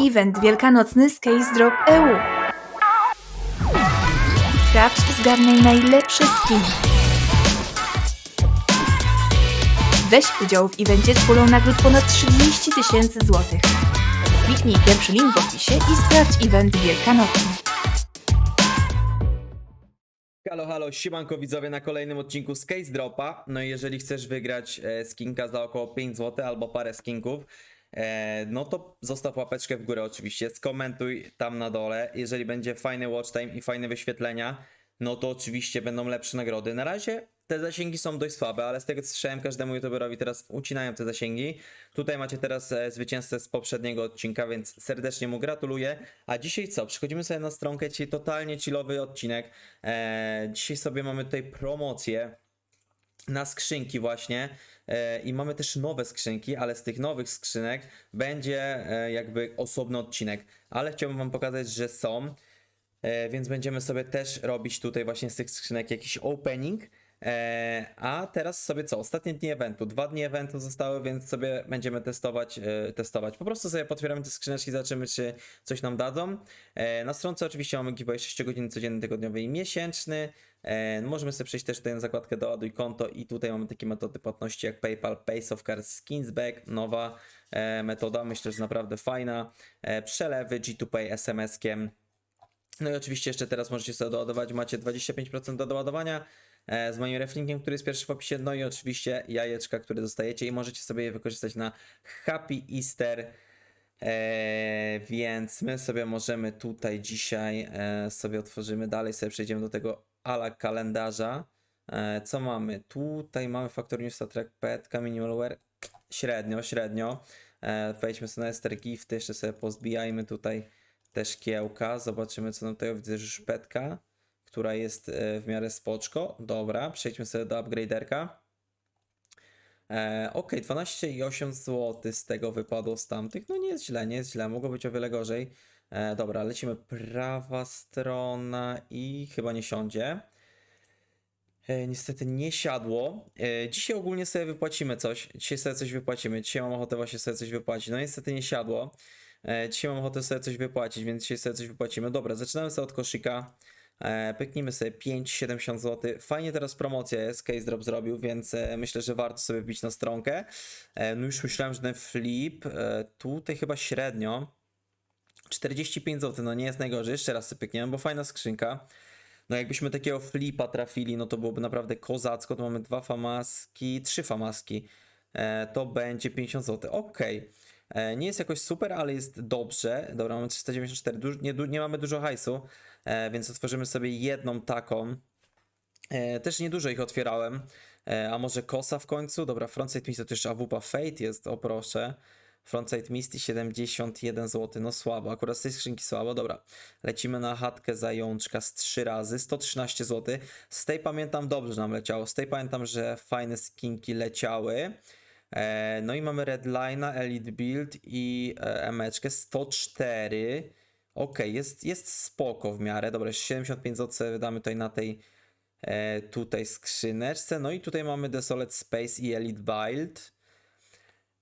Event wielkanocny Case Drop EU. Sprawdź zgarnij najlepsze skiny. Weź udział w evencie z pulą nagród ponad 30 tysięcy złotych. Kliknij pierwszy link w opisie i sprawdź event wielkanocny. Halo, halo, siemanko widzowie na kolejnym odcinku z Case Dropa. No i jeżeli chcesz wygrać e, skinka za około 5 zł albo parę skinków, no to zostaw łapeczkę w górę oczywiście, skomentuj tam na dole. Jeżeli będzie fajny watch time i fajne wyświetlenia, no to oczywiście będą lepsze nagrody. Na razie te zasięgi są dość słabe, ale z tego co słyszałem, każdemu youtuberowi teraz ucinają te zasięgi. Tutaj macie teraz e, zwycięzcę z poprzedniego odcinka, więc serdecznie mu gratuluję. A dzisiaj co? Przechodzimy sobie na stronkę, dzisiaj totalnie chillowy odcinek. E, dzisiaj sobie mamy tutaj promocję na skrzynki właśnie e, i mamy też nowe skrzynki, ale z tych nowych skrzynek będzie e, jakby osobny odcinek, ale chciałbym wam pokazać, że są, e, więc będziemy sobie też robić tutaj właśnie z tych skrzynek jakiś opening. E, a teraz sobie co? Ostatnie dni eventu. Dwa dni eventu zostały, więc sobie będziemy testować. E, testować. Po prostu sobie potwieramy te skrzyneczki, zobaczymy, czy coś nam dadzą. E, na stronce oczywiście mamy giveaway 6 godzin codzienny, tygodniowy i miesięczny. Możemy sobie przejść też na zakładkę doładuj konto i tutaj mamy takie metody płatności jak PayPal, PaySoftCard, Skinsback, nowa metoda, myślę, że naprawdę fajna. Przelewy, G2Pay, SMS-kiem. No i oczywiście jeszcze teraz możecie sobie doładować, macie 25% do doładowania z moim reflinkiem, który jest pierwszy w opisie, no i oczywiście jajeczka, które dostajecie i możecie sobie je wykorzystać na Happy Easter. E, więc my sobie możemy tutaj dzisiaj e, sobie otworzymy dalej, sobie przejdziemy do tego ala kalendarza. E, co mamy? Tutaj mamy Factor News, Trek, Petka, Minimalware. Średnio, średnio. E, wejdźmy sobie na Ester Gifty, jeszcze sobie pozbijajmy tutaj te szkiełka. Zobaczymy, co nam tutaj widzę, że już Petka, która jest e, w miarę spoczko. Dobra, przejdźmy sobie do upgraderka. Ok, 12,8 zł z tego wypadło z tamtych. No nie jest źle, nie jest źle, mogło być o wiele gorzej. E, dobra, lecimy prawa strona i chyba nie siądzie. E, niestety nie siadło. Dzisiaj ogólnie sobie wypłacimy coś. Dzisiaj sobie coś wypłacimy. Dzisiaj mam ochotę właśnie sobie coś wypłacić. No niestety nie siadło. Dzisiaj mam ochotę sobie coś wypłacić, więc dzisiaj sobie coś wypłacimy. Dobra, zaczynamy sobie od koszyka. E, pyknijmy sobie 5,70 zł. Fajnie teraz promocja jest, Case Drop zrobił, więc e, myślę, że warto sobie wbić na stronkę. E, no już myślałem, że ten flip tutaj chyba średnio. 45 zł, no nie jest najgorzej. Jeszcze raz sobie pykniemy, bo fajna skrzynka. No jakbyśmy takiego flipa trafili, no to byłoby naprawdę kozacko. To mamy dwa famaski, trzy famaski. To będzie 50 zł. Okej. E, Nie jest jakoś super, ale jest dobrze. Dobra, mamy 394. Duż, nie, du- nie mamy dużo hajsu, e, więc otworzymy sobie jedną taką. E, też niedużo ich otwierałem. E, a może kosa w końcu? Dobra, Frontside Misty to jeszcze AWP Fate jest, o proszę. Frontside Misty 71 zł, no słabo, akurat z tej skrzynki słabo, dobra. Lecimy na chatkę zajączka z 3 razy, 113 zł. Z tej pamiętam dobrze nam leciało, z tej pamiętam, że fajne skinki leciały. E, no i mamy Redline'a, Elite Build i e, emeczkę 104. Okej, jest, jest spoko w miarę. Dobra, jeszcze 75 zł wydamy tutaj na tej e, tutaj skrzyneczce. No i tutaj mamy Desolate Space i Elite Build.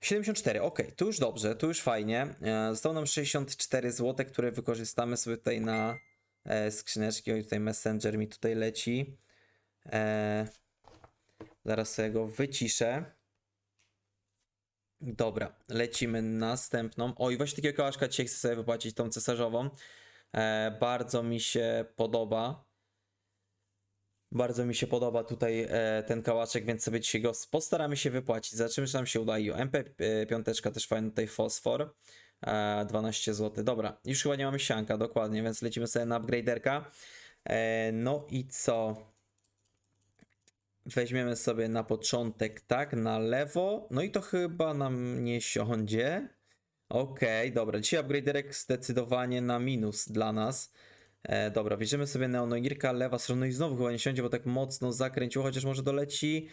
74, ok, tu już dobrze, tu już fajnie. Zostało nam 64 zł, które wykorzystamy sobie tutaj na skrzyneczki. Oj, tutaj Messenger mi tutaj leci. Zaraz sobie go wyciszę. Dobra, lecimy następną. Oj, właśnie takiego kałaszka dzisiaj chcę sobie wypłacić, tą cesarzową. E, bardzo mi się podoba. Bardzo mi się podoba tutaj e, ten kałaszek, więc sobie dzisiaj go postaramy się wypłacić. Zobaczymy, czy nam się uda. I MP5 też fajny tutaj fosfor. E, 12 zł. Dobra, już chyba nie mamy sianka, dokładnie, więc lecimy sobie na upgraderka. E, no i co? Weźmiemy sobie na początek tak, na lewo. No i to chyba nam nie siądzie. Okej, dobra. Dzisiaj upgraderek zdecydowanie na minus dla nas. E, dobra, bierzemy sobie Neonogirka, lewa strona no i znowu chyba nie siądzie, bo tak mocno zakręciło, chociaż może doleci.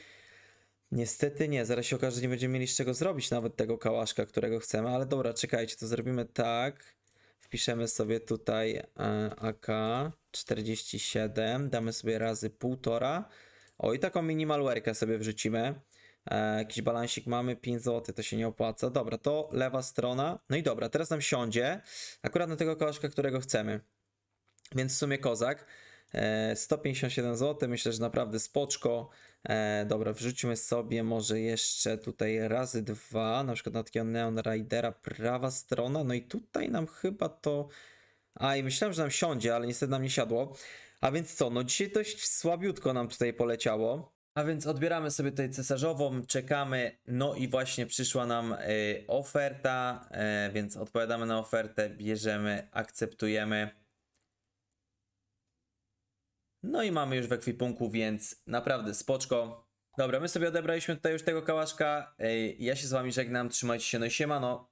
Niestety nie, zaraz się okaże, że nie będziemy mieli z czego zrobić nawet tego kałaszka, którego chcemy, ale dobra, czekajcie, to zrobimy tak. Wpiszemy sobie tutaj e, AK 47, damy sobie razy półtora. O i taką minimalwerkę sobie wrzucimy. E, jakiś balansik mamy, 5 zł, to się nie opłaca. Dobra, to lewa strona. No i dobra, teraz nam siądzie akurat na tego kołaszka, którego chcemy. Więc w sumie kozak. E, 157 zł, myślę, że naprawdę spoczko. E, dobra, wrzućmy sobie może jeszcze tutaj razy dwa, na przykład na takiego Neon Ridera, prawa strona. No i tutaj nam chyba to. A i myślałem, że nam siądzie, ale niestety nam nie siadło. A więc co, no dzisiaj dość słabiutko nam tutaj poleciało. A więc odbieramy sobie tutaj cesarzową, czekamy, no i właśnie przyszła nam y, oferta, y, więc odpowiadamy na ofertę, bierzemy, akceptujemy. No i mamy już w ekwipunku, więc naprawdę spoczko. Dobra, my sobie odebraliśmy tutaj już tego kałaszka. y, Ja się z wami żegnam, trzymajcie się, no i siemano.